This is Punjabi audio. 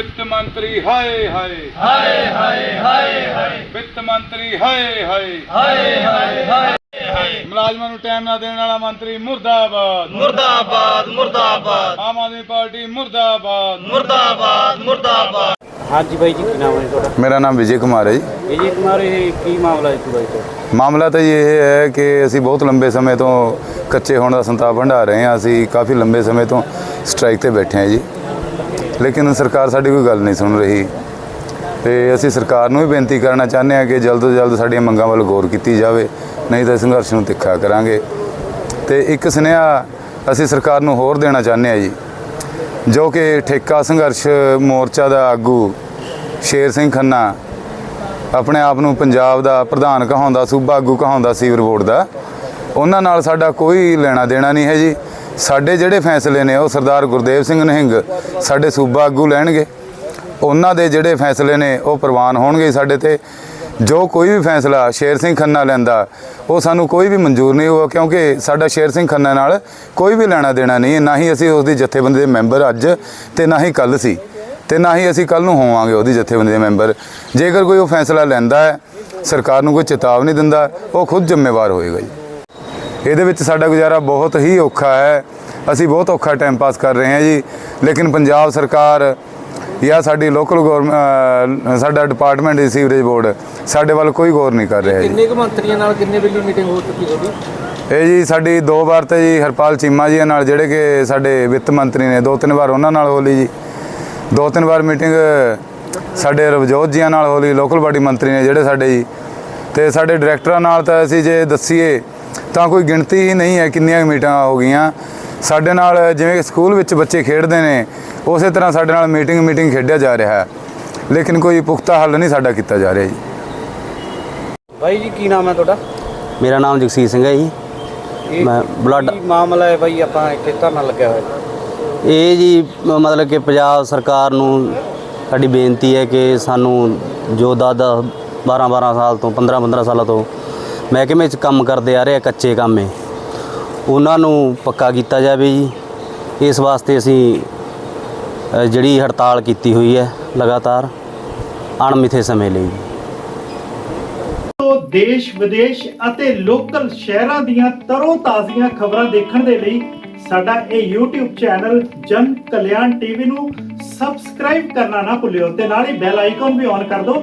ਵਿੱਤ ਮੰਤਰੀ ਹਾਏ ਹਾਏ। ਹਾਏ ਹਾਏ ਹਾਏ ਹਾਏ। ਵਿੱਤ ਮੰਤਰੀ ਹਾਏ ਹਾਏ। ਹਾਏ ਹਾਏ ਹਾਏ ਮੁਲਾਜ਼ਮਾਂ ਨੂੰ ਟਾਈਮ ਨਾ ਦੇਣ ਵਾਲਾ ਮੰਤਰੀ ਮੁਰਦਾਬਾਦ। ਮੁਰਦਾਬਾਦ ਮੁਰਦਾਬਾਦ। ਆਮ ਆਦਮੀ ਪਾਰਟੀ ਮੁਰਦਾਬਾਦ। ਮੁਰਦਾਬਾਦ ਮੁਰਦਾਬਾਦ। ਹਾਂਜੀ ਬਾਈ ਜੀ ਕੀ ਨਾਮ ਹੈ ਤੁਹਾਡਾ? ਮੇਰਾ ਨਾਮ ਵਿਜੇ ਕੁਮਾਰ ਹੈ ਜੀ। ਵਿਜੇ ਕੁਮਾਰ ਇਹ ਕੀ ਮਾਮਲਾ ਹੈ ਤੁਹਾਡਾ ਮਾਮਲਾ ਤਾਂ ਇਹ ਹੈ ਕਿ ਅਸੀਂ ਬਹੁਤ ਲੰਬੇ ਸਮੇਂ ਤੋਂ ਕੱਚੇ ਹੋਣ ਦਾ ਸੰਤਾਪ ਹੰਢਾ ਰਹੇ ਹਾਂ। ਅਸੀਂ ਕਾਫੀ ਲੰਬੇ ਸਮੇਂ ਤੋਂ ਸਟ੍ਰਾਈਕ ਤੇ ਬੈਠੇ ਹਾਂ ਜੀ। ਲੇਕਿਨ ਸਰਕਾਰ ਸਾਡੀ ਕੋਈ ਗੱਲ ਨਹੀਂ ਸੁਣ ਰਹੀ। ਤੇ ਅਸੀਂ ਸਰਕਾਰ ਨੂੰ ਵੀ ਬੇਨਤੀ ਕਰਨਾ ਚਾਹੁੰਦੇ ਹਾਂ ਕਿ ਜਲਦ ਤੋਂ ਜਲਦ ਸਾਡੀਆਂ ਮੰਗਾਂ ਵੱਲ ਗੌਰ ਕੀਤੀ ਜਾਵੇ, ਨਹੀਂ ਤਾਂ ਸੰਘਰਸ਼ ਨੂੰ ਤਿੱਖਾ ਕਰਾਂਗੇ। ਤੇ ਇੱਕ ਸੁਨੇਹਾ ਅਸੀਂ ਸਰਕਾਰ ਨੂੰ ਹੋਰ ਦੇਣਾ ਚਾਹੁੰਦੇ ਹਾਂ ਜੀ, ਜੋ ਕਿ ਠੇਕਾ ਸੰਘਰਸ਼ ਮੋਰਚਾ ਦਾ ਆਗੂ ਸ਼ੇਰ ਸਿੰਘ ਖੰਨਾ ਆਪਣੇ ਆਪ ਨੂੰ ਪੰਜਾਬ ਦਾ ਪ੍ਰਧਾਨ ਕਹਾਉਂਦਾ, ਸੂਬਾ ਆਗੂ ਕਹਾਉਂਦਾ, ਸੀਵਰ ਬੋਰਡ ਦਾ। ਉਹਨਾਂ ਨਾਲ ਸਾਡਾ ਕੋਈ ਲੈਣਾ ਦੇਣਾ ਨਹੀਂ ਹੈ ਜੀ। ਸਾਡੇ ਜਿਹੜੇ ਫੈਸਲੇ ਨੇ ਉਹ ਸਰਦਾਰ ਗੁਰਦੇਵ ਸਿੰਘ ਨਹਿੰਗ ਸਾਡੇ ਸੂਬਾ ਆਗੂ ਲੈਣਗੇ। ਉਹਨਾਂ ਦੇ ਜਿਹੜੇ ਫੈਸਲੇ ਨੇ ਉਹ ਪ੍ਰਵਾਨ ਹੋਣਗੇ ਸਾਡੇ ਤੇ। ਜੋ ਕੋਈ ਵੀ ਫੈਸਲਾ ਸ਼ੇਰ ਸਿੰਘ ਖੰਨਾ ਲੈਂਦਾ, ਉਹ ਸਾਨੂੰ ਕੋਈ ਵੀ ਮਨਜ਼ੂਰ ਨਹੀਂ ਹੋਇਆ ਕਿਉਂਕਿ ਸਾਡਾ ਸ਼ੇਰ ਸਿੰਘ ਖੰਨਾ ਨਾਲ ਕੋਈ ਵੀ ਲੈਣਾ ਦੇਣਾ ਨਹੀਂ ਹੈ ਨਾ ਹੀ ਅਸੀਂ ਉਸ ਦੀ ਜਥੇਬੰਦੀ ਦੇ ਮੈਂਬਰ ਅੱਜ ਤੇ ਨਾ ਹੀ ਕੱਲ ਸੀ। ਤੇ ਨਾ ਹੀ ਅਸੀਂ ਕੱਲ ਨੂੰ ਹੋਵਾਂਗੇ ਉਹਦੀ ਜਥੇਬੰਦੀ ਦੇ ਮੈਂਬਰ। ਜੇਕਰ ਕੋਈ ਉਹ ਫੈਸਲਾ ਲੈਂਦਾ ਹੈ, ਸਰਕਾਰ ਨੂੰ ਕੋਈ ਚੇਤਾਵਨੀ ਦਿੰਦਾ, ਉਹ ਖੁਦ ਜ਼ਿੰਮੇਵਾਰ ਹੋਏਗਾ ਜੀ। ਇਹਦੇ ਵਿੱਚ ਸਾਡਾ ਗੁਜ਼ਾਰਾ ਬਹੁਤ ਹੀ ਔਖਾ ਹੈ। ਅਸੀਂ ਬਹੁਤ ਔਖਾ ਟਾਈਮ ਪਾਸ ਕਰ ਰਹੇ ਹਾਂ ਜੀ। ਲੇਕਿਨ ਪੰਜਾਬ ਸਰਕਾਰ ਜਾਂ ਸਾਡੀ ਲੋਕਲ ਗੌਰਮ ਸਾਡਾ ਡਿਪਾਰਟਮੈਂਟ ਸੀਵਰੇਜ ਬੋਰਡ ਸਾਡੇ ਵੱਲ ਕੋਈ ਗੌਰ ਨਹੀਂ ਕਰ ਰਿਹਾ ਜੀ। ਕਿੰਨੇ ਕੁ ਮੰਤਰੀਆਂ ਨਾਲ ਕਿੰਨੇ ਵੇਲੇ ਮੀਟਿੰਗ ਹੋ ਚੁੱਕੀ ਤੁਹਾਡੀ? ਇਹ ਜੀ ਸਾਡੀ ਦੋ ਵਾਰ ਤੇ ਜੀ ਹਰਪਾਲ ਚੀਮਾ ਜੀ ਨਾਲ ਜਿਹੜੇ ਕਿ ਸਾਡੇ ਵਿੱਤ ਮੰਤਰੀ ਨੇ ਦੋ ਤਿੰਨ ਵਾਰ ਉਹਨਾਂ ਨਾਲ ਹੋ ਲਈ ਜੀ। ਦੋ ਤਿੰਨ ਵਾਰ ਮੀਟਿੰਗ ਸਾਡੇ ਰਵਜੋਤ ਜੀਆਂ ਨਾਲ ਹੋ ਲਈ ਲੋਕਲ ਬਾਡੀ ਮੰਤਰੀ ਨੇ ਜਿਹੜੇ ਸਾਡੇ ਜੀ। ਤੇ ਸਾਡੇ ਡਾਇਰੈਕਟਰਾਂ ਨਾਲ ਤਾਂ ਅਸੀਂ ਜੇ ਦੱਸੀਏ ਤਾਂ ਕੋਈ ਗਿਣਤੀ ਹੀ ਨਹੀਂ ਹੈ ਕਿੰਨੀਆਂ ਮੀਟਿੰਗਾਂ ਹੋ ਗਈਆਂ। ਸਾਡੇ ਨਾਲ ਜਿਵੇਂ ਕਿ ਸਕੂਲ ਵਿੱਚ ਬੱਚੇ ਖੇਡਦੇ ਨੇ ਉਸੇ ਤਰ੍ਹਾਂ ਸਾਡੇ ਨਾਲ ਮੀਟਿੰਗ ਮੀਟਿੰਗ ਖੇਡਿਆ ਜਾ ਰਿਹਾ ਹੈ। ਲੇਕਿਨ ਕੋਈ ਪੁਖਤਾ ਹੱਲ ਨਹੀਂ ਸਾਡਾ ਕੀਤਾ ਜਾ ਰਿਹਾ ਜੀ। ਬਾਈ ਜੀ ਕੀ ਨਾਮ ਹੈ ਤੁਹਾਡਾ? ਮੇਰਾ ਨਾਮ ਜਗਸੀਰ ਸਿੰਘ ਹੈ ਜੀ। ਇਹ ਮੈਂ ਬਲੱਡ ਮਾਮਲਾ ਹੈ ਬਾਈ? ਆਪਾਂ ਇੱਥੇ ਧਰਨਾ ਲੱਗਿਆ ਹੋਇਆ? ਇਹ ਜੀ ਮਤਲਬ ਕਿ ਪੰਜਾਬ ਸਰਕਾਰ ਨੂੰ ਸਾਡੀ ਬੇਨਤੀ ਹੈ ਕਿ ਸਾਨੂੰ ਜੋ ਦਾਦਾ 12 12 ਸਾਲ ਤੋਂ 15 15 ਸਾਲਾਂ ਤੋਂ ਮਹਿਕਮੇ 'ਚ ਕੰਮ ਕਰਦੇ ਆ ਰਹੇ ਆ ਕੱਚੇ ਕੰਮ ਏ ਉਹਨਾਂ ਨੂੰ ਪੱਕਾ ਕੀਤਾ ਜਾਵੇ ਜੀ। ਇਸ ਵਾਸਤੇ ਅਸੀਂ ਅ, ਜਿਹੜੀ ਹੜਤਾਲ ਕੀਤੀ ਹੋਈ ਹੈ ਲਗਾਤਾਰ ਅਣਮਿੱਥੇ ਸਮੇਂ ਲਈ। ਤੋਂ ਦੇਸ਼ ਵਿਦੇਸ਼ ਅਤੇ ਲੋਕਲ ਸ਼ਹਿਰਾਂ ਦੀਆਂ ਤਰੋ ਤਾਜ਼ੀਆਂ ਖਬਰਾਂ ਦੇਖਣ ਦੇ ਲਈ ਸਾਡਾ ਇਹ YouTube ਚੈਨਲ ਜਨ ਕਲਿਆਣ ਟੀਵੀ ਨੂੰ ਸਬਸਕ੍ਰਾਈਬ ਕਰਨਾ ਨਾ ਭੁੱਲਿਓ ਤੇ ਨਾਲ ਹੀ ਬੈਲ ਆਈਕਨ ਵੀ ਔਨ ਕਰ ਦਿਓ